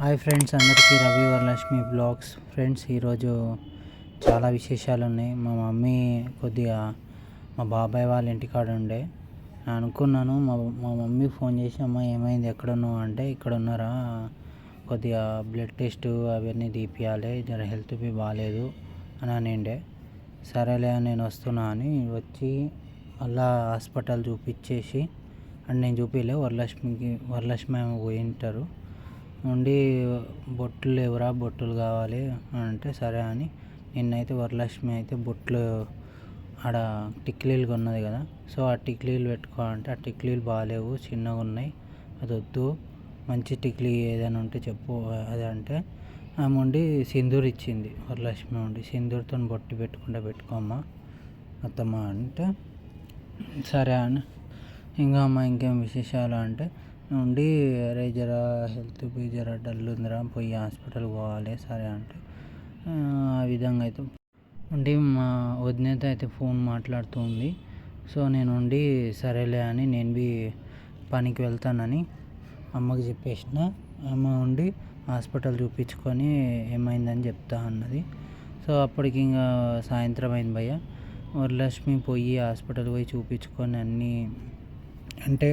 Hi friends అందరికీ Ravi Varalakshmi blogs. Friends ఈరోజు చాలా విశేషాలు ఉన్నాయి మా మమ్మీ కొద్దిగా మా బాబాయ్ వాళ్ళ ఇంటికాడ ఉండే. అనుకున్నాను మా మా మమ్మీ ఫోన్ చేసి అమ్మ ఏమైంది? ఎక్కడున్నావు? అంటే ఇక్కడ ఉన్నారా? కొద్దిగా బ్లడ్ టెస్ట్ అవన్నీ తీపియాలి జర హెల్త్ బి బాగాలేదు అని అనిండే. సరేలే నేను వస్తున్నా అని వచ్చి అలా హాస్పిటల్ చూపించేసి అండ్ నేను చూపించలే వరలక్ష్మికి వరలక్ష్మి ఆమె పోయి ఉంటారు ఉండి బొట్లు లేవురా బొట్టులు కావాలి అని అంటే సరే అని నిన్నైతే వరలక్ష్మి అయితే బొట్లు ఆడ టిక్లీలు కొన్నది కదా. సో ఆ టిక్లీలు పెట్టుకో అంటే ఆ టిక్లీలు బాగాలేవు చిన్నగా ఉన్నాయి. అది వద్దు. మంచి టిక్లీ ఏదైనా ఉంటే చెప్పు. అది అంటే ఆమె ఉండి సింధూర్ ఇచ్చింది వరలక్ష్మి ఉండి. సింధూర్తో బొట్టు పెట్టుకుంటే పెట్టుకోమ్మా అత్తమ్మ అంటే సరే అని. ఇంకా అమ్మ ఇంకేం విశేషాలు అంటే ఉండి అరే జరా హెల్త్ పోయి జర డల్ ఉందిరా పోయి హాస్పిటల్ పోవాలి సరే అంటే ఆ, విధంగా అయితే ఉండి మా వదినేత అయితే ఫోన్ మాట్లాడుతూ ఉంది సో నేను ఉండి సరేలే అని నేను బి పనికి వెళ్తానని అమ్మకి చెప్పేసిన. అమ్మ ఉండి హాస్పిటల్ చూపించుకొని ఏమైందని చెప్తా అన్నది. సో అప్పటికి ఇంకా సాయంత్రం అయింది భయ్య. వరలక్ష్మి పోయి హాస్పిటల్ పోయి చూపించుకొని అన్నీ అంటే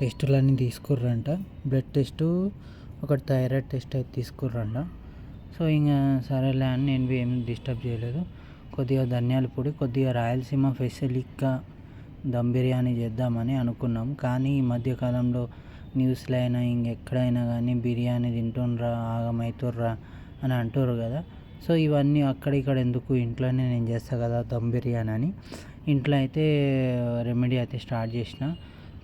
టెస్టులన్నీ తీసుకుర్రంట. బ్లడ్ టెస్టు ఒకటి థైరాయిడ్ టెస్ట్ అయితే తీసుకుర్రంట. సో ఇంకా సరేలే అని నేను ఏం డిస్టర్బ్ చేయలేదు. కొద్దిగా ధనియాల పొడి కొద్దిగా రాయలసీమ ఫెసిలిక్గా దమ్ బిర్యానీ చేద్దామని అనుకున్నాం. కానీ ఈ మధ్యకాలంలో న్యూస్లో అయినా ఇంకెక్కడైనా కానీ బిర్యానీ తింటుండ్రా ఆగమవుతుర్రా అని అంటారు కదా. సో ఇవన్నీ అక్కడ ఇక్కడ ఎందుకు ఇంట్లోనే నేను చేస్తాను కదా దమ్ బిర్యానీ అని. ఇంట్లో అయితే రెమెడీ అయితే స్టార్ట్ చేసిన.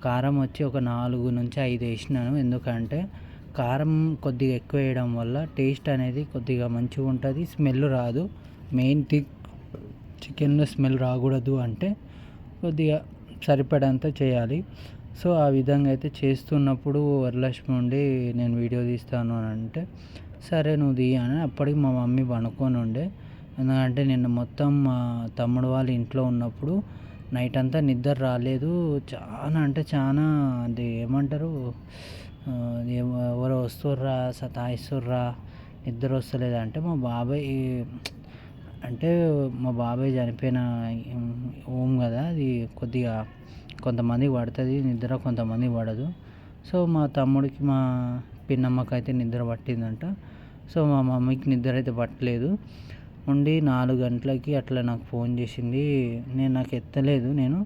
కారం వచ్చి ఒక నాలుగు నుంచి ఐదు వేసినాను. ఎందుకంటే కారం కొద్దిగా ఎక్కువ వేయడం వల్ల టేస్ట్ అనేది కొద్దిగా మంచిగా ఉంటుంది స్మెల్ రాదు. మెయిన్ థింగ్ చికెన్లో స్మెల్ రాకూడదు అంటే కొద్దిగా సరిపడంత చేయాలి. సో ఆ విధంగా అయితే చేస్తున్నప్పుడు వరలక్ష్మి ఉండి నేను వీడియో తీస్తాను అని అంటే సరే నువ్వు తీ అని అప్పటికి మా మమ్మీ పనుకొని ఉండే. ఎందుకంటే నిన్న మొత్తం మా తమ్ముడు వాళ్ళ ఇంట్లో ఉన్నప్పుడు నైట్ అంతా నిద్ర రాలేదు. చాలా అంటే చాలా అది ఏమంటారు? ఎవరో వస్తుర్రా సతాయిస్తుర్రా నిద్ర వస్తలేదు అంటే మా బాబాయ్ అంటే మా బాబాయ్ చనిపోయిన ఓం కదా అది కొద్దిగా కొంతమంది పడుతుంది నిద్ర కొంతమంది పడదు. సో మా తమ్ముడికి మా పిన్నమ్మకి అయితే నిద్ర పట్టిందంట. సో మా మమ్మీకి నిద్ర అయితే పట్టలేదు. ఉండి నాలుగు గంటలకి అట్లా నాకు ఫోన్ చేసింది. నేను నాకు ఎత్తలేదు నేను.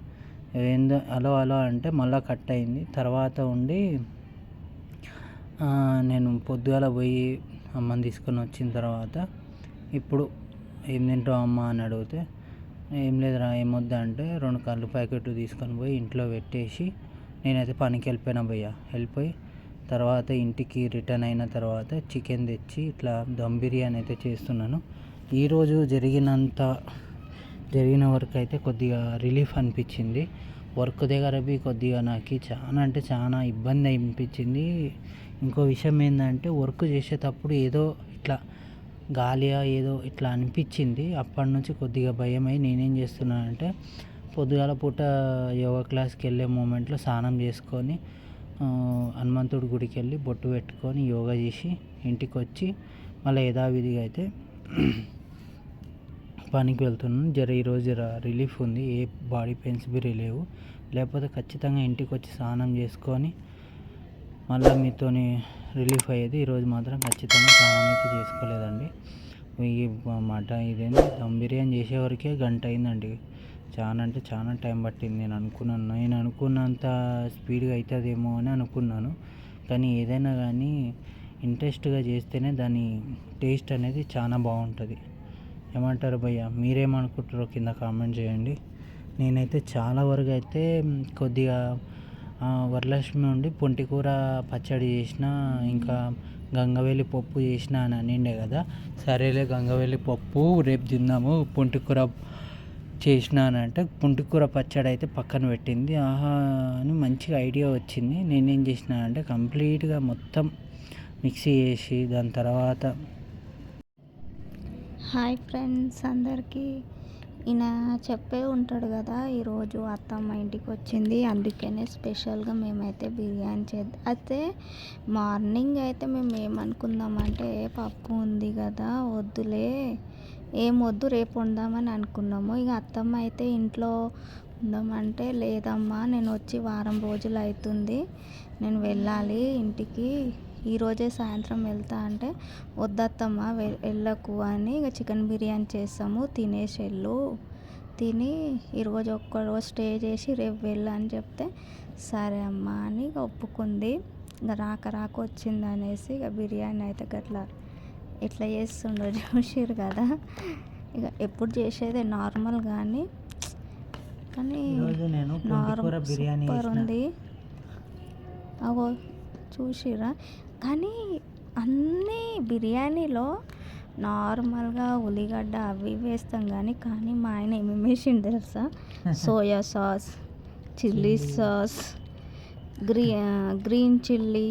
ఏందో అలో అలో అంటే మళ్ళీ కట్ అయింది. తర్వాత ఉండి నేను పొద్దుగాల పోయి అమ్మని తీసుకొని వచ్చిన తర్వాత ఇప్పుడు ఏం తింటావు అమ్మ అని అడిగితే ఏం లేదురా ఏమొద్దా అంటే రెండు కళ్ళు ప్యాకెట్లు తీసుకొని పోయి ఇంట్లో పెట్టేసి నేనైతే పనికి వెళ్ళిపోయినా భయ్యా. వెళ్ళిపోయి తర్వాత ఇంటికి రిటర్న్ అయిన తర్వాత చికెన్ తెచ్చి ఇట్లా దమ్ బిర్యానీ అయితే చేస్తున్నాను. ఈరోజు జరిగినంత జరిగిన వర్క్ అయితే కొద్దిగా రిలీఫ్ అనిపించింది. వర్క్ దగ్గర బి కొద్దిగా నాకు చాలా అంటే చాలా ఇబ్బంది అనిపించింది. ఇంకో విషయం ఏంటంటే వర్క్ చేసేటప్పుడు ఏదో ఇట్లా గాలియా ఏదో ఇట్లా అనిపించింది. అప్పటి నుంచి కొద్దిగా భయమై నేనేం చేస్తున్నానంటే పొద్దుగాల పూట యోగా క్లాస్కి వెళ్ళే మూమెంట్లో స్నానం చేసుకొని హనుమంతుడి గుడికి వెళ్ళి బొట్టు పెట్టుకొని యోగా చేసి ఇంటికి వచ్చి మళ్ళీ యథావిధిగా అయితే పనికి వెళ్తున్నాను. జర ఈరోజు జర రిలీఫ్ ఉంది. ఏ బాడీ పెయిన్స్ బి లేవు. లేకపోతే ఖచ్చితంగా ఇంటికి వచ్చి స్నానం చేసుకొని మళ్ళీ మీతోని రిలీఫ్ అయ్యేది ఈరోజు మాత్రం ఖచ్చితంగా స్నానం అయితే చేసుకోలేదండి. ఈ మాట ఇదేంటి దమ్ బిర్యానీ చేసేవరకే గంట అయిందండి. చాలా అంటే చాలా టైం పట్టింది. నేను అనుకున్నాను నేను అనుకున్నంత స్పీడ్గా అవుతుందేమో అని అనుకున్నాను. కానీ ఏదైనా కానీ ఇంట్రెస్ట్గా చేస్తేనే దాని టేస్ట్ అనేది చాలా బాగుంటుంది. ఏమంటారు భయ్య? మీరేమనుకుంటారో కింద కామెంట్ చేయండి. నేనైతే చాలా వరకు అయితే కొద్దిగా వరలక్ష్మి ఉండి పొంటికూర పచ్చడి చేసిన ఇంకా గంగవేలి పప్పు చేసిన అని అనిండే కదా. సరేలే గంగవేలి పప్పు రేపు తిందాము పొంటికూర చేసిన అని అంటే పుంటికూర పచ్చడి అయితే పక్కన పెట్టింది. ఆహా అని మంచిగా ఐడియా వచ్చింది. నేనేం చేసిన అంటే కంప్లీట్గా మొత్తం మిక్సీ చేసి దాని తర్వాత హాయ్ ఫ్రెండ్స్ అందరికీ. ఈయన చెప్పే ఉంటాడు కదా ఈరోజు అత్తమ్మ ఇంటికి వచ్చింది. అందుకనే స్పెషల్గా మేమైతే బిర్యానీ చేద్దాం అయితే మార్నింగ్ అయితే మేము ఏమనుకుందామంటే పప్పు ఉంది కదా వద్దులే. ఏం వద్దు రేపు వండామని అనుకున్నాము. ఇక అత్తమ్మ అయితే ఇంట్లో ఉందామంటే లేదమ్మా నేను వచ్చి వారం రోజులు అవుతుంది. నేను వెళ్ళాలి ఇంటికి. ఈరోజే సాయంత్రం వెళ్తా అంటే వద్దత్తమ్మ వెళ్ళకు అని ఇక చికెన్ బిర్యానీ చేస్తాము తినేసి వెళ్ళు. తిని ఈరోజు ఒక్క రోజు స్టే చేసి రేపు వెళ్ళు అని చెప్తే సరే అమ్మా అని ఇక ఒప్పుకుంది. ఇక రాక రాక వచ్చింది అనేసి ఇక బిర్యానీ అయితే గట్లా ఎట్లా చేస్తుండో చూసిరు కదా. ఇక ఎప్పుడు చేసేదే నార్మల్ కానీ కానీ నార్మల్ బిర్యానీ సూపర్. ఉంది. అవో చూసిరా కానీ అన్నీ బిర్యానీలో నార్మల్గా ఉల్లిగడ్డ అవి వేస్తాం కానీ కానీ మా ఆయన ఏమేమి వేసిండు తెలుసా? Soya sauce chilli. సాస్ గ్రీ గ్రీన్ చిల్లీ.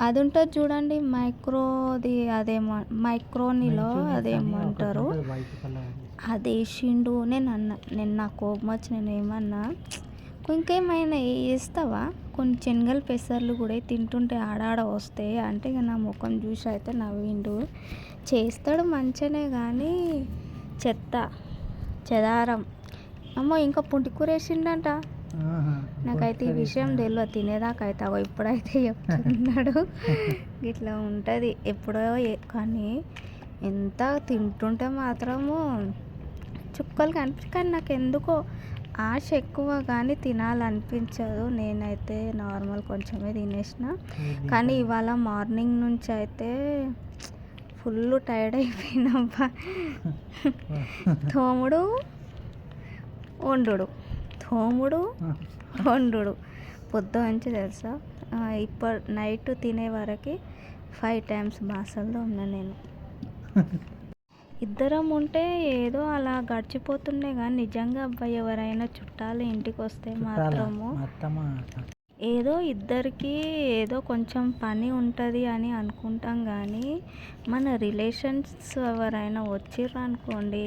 అది ఉంటుంది చూడండి మైక్రోది అదేమో మైక్రోనిలో అదేమంటారు. అది వేసిండు. నేను అన్న నేను నా కోపం వచ్చి నేను ఏమన్నా ఇంకేమైనా వేస్తావా కొన్ని శనగల పెసర్లు కూడా తింటుంటే ఆడాడ వస్తాయి అంటే ఇక నా ముఖం చూసి అయితే నవ్విండు. చేస్తాడు మంచిగానే కానీ చెత్త చెదారం. అమ్మో ఇంకా పుంటికూర వేసిండంట. నాకైతే ఈ విషయం. తెలియదు తినేదాకా అయితే అగో ఇప్పుడైతే చెప్తున్నాడు. ఇట్లా ఉంటుంది. ఎప్పుడో కానీ ఎంత తింటుంటే మాత్రము చుక్కలు కనిపి కానీ నాకు ఎందుకో ఆశ ఎక్కువ కానీ తినాలనిపించదు. నేనైతే నార్మల్ కొంచెమే తినేసిన. కానీ ఇవాళ మార్నింగ్ నుంచి అయితే ఫుల్ టైర్డ్ అయిపోయినబ్బా. తోముడు వండుడు. తోముడు వండుడు. పొద్దు నుంచి తెలుసా? ఇప్పుడు నైట్ తినే వరకు ఫైవ్ టైమ్స్ బాసల్లో ఉన్నా నేను. ఇద్దరం ఉంటే ఏదో అలా గడిచిపోతుండే కానీ నిజంగా అబ్బాయి ఎవరైనా చుట్టాలు ఇంటికి వస్తే? మాత్రము ఏదో ఇద్దరికి ఏదో కొంచెం పని ఉంటుంది అని అనుకుంటాం కానీ మన రిలేషన్స్ ఎవరైనా వచ్చిర్రు అనుకోండి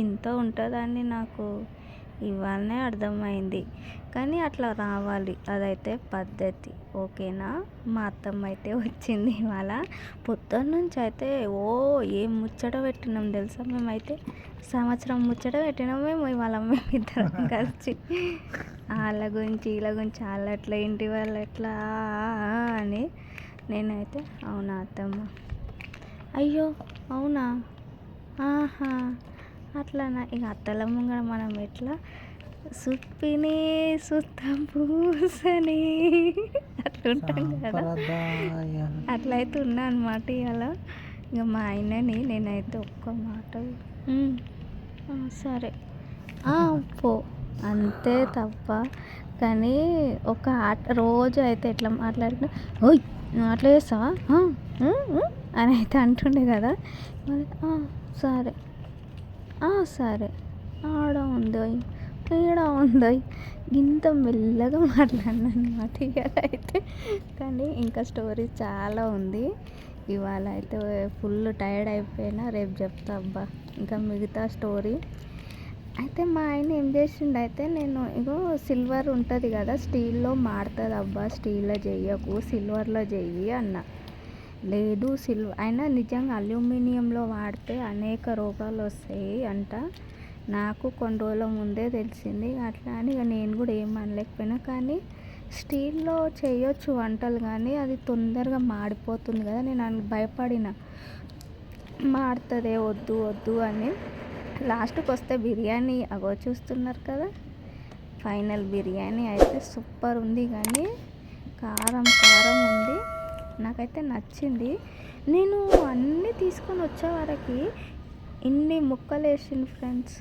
ఇంత ఉంటుందని నాకు ఇవాళనే అర్థమైంది. కానీ అట్లా రావాలి. అదైతే పద్ధతి. ఓకేనా? మా అత్తమ్మ అయితే వచ్చింది ఇవాళ. పొద్దున్న నుంచి అయితే ఓ ఏం ముచ్చట పెట్టినాం తెలుసా మేమైతే? సంవత్సరం ముచ్చట పెట్టినాం మేము ఇవాళ మేము ఇద్దరం కలిసి. వాళ్ళ గురించి వీళ్ళ గురించి వాళ్ళు ఎట్లా ఇంటి వాళ్ళు ఎట్లా అని నేనైతే అవునా అత్తమ్మ? అయ్యో అవునా? ఆహా. అట్లానా? ఇక అత్తల ముంగడ మనం ఎట్లా? సుప్పిని సుత్తం పూసని. అట్లుంటాం కదా. అట్లయితే ఉన్నా అనమాట ఇవాళ ఇక మా ఆయనని నేనైతే ఒక్క మాట "ఉమ్, ఆ, సరే. "ఆ, పో. అంతే తప్ప. కానీ ఒక ఆట రోజు అయితే ఎట్లా మాట్లాడినా ఓయ్ అట్లా చేస్తావా? ఆ, ఉమ్, ఉమ్" అని అయితే అంటుండే కదా. మళ్ళీ, "ఆ, సరే. "ఆ, సరే. ఆడ ఉందోయ్ ఈడ ఉందోయ్ ఇంత మెల్లగా మాట్లాడినా అనమాట ఇవాళ అయితే కానీ ఇంకా స్టోరీ చాలా ఉంది. ఇవాళ అయితే ఫుల్ టైర్డ్ అయిపోయినా రేపు చెప్తా అబ్బా. ఇంకా మిగతా స్టోరీ. అయితే మా ఆయన ఏం చేసిండు అయితే నేను ఇగో సిల్వర్ ఉంటుంది కదా స్టీల్లో మాడుతుంది అబ్బా స్టీల్లో చెయ్యకు సిల్వర్లో చెయ్యి అన్నా. లేదు సిల్వర్ అయినా నిజంగా అల్యూమినియంలో వాడితే అనేక రోగాలు వస్తాయి అంట. నాకు కొన్ని రోజుల ముందే తెలిసింది. అట్లా అని ఇక నేను కూడా ఏం అనలేకపోయినా. కానీ స్టీల్లో చేయొచ్చు వంటలు కానీ అది తొందరగా మాడిపోతుంది కదా. నేను అని భయపడిన. మాడుతుందే వద్దు వద్దు అని. లాస్ట్కి వస్తే బిర్యానీ అగో చూస్తున్నారు కదా. ఫైనల్ బిర్యానీ అయితే సూపర్ ఉంది కానీ కారం కారం ఉంది. నాకైతే నచ్చింది. నేను అన్నీ తీసుకొని వచ్చే వరకి ఇన్ని ముక్కలు వేసిన ఫ్రెండ్స్.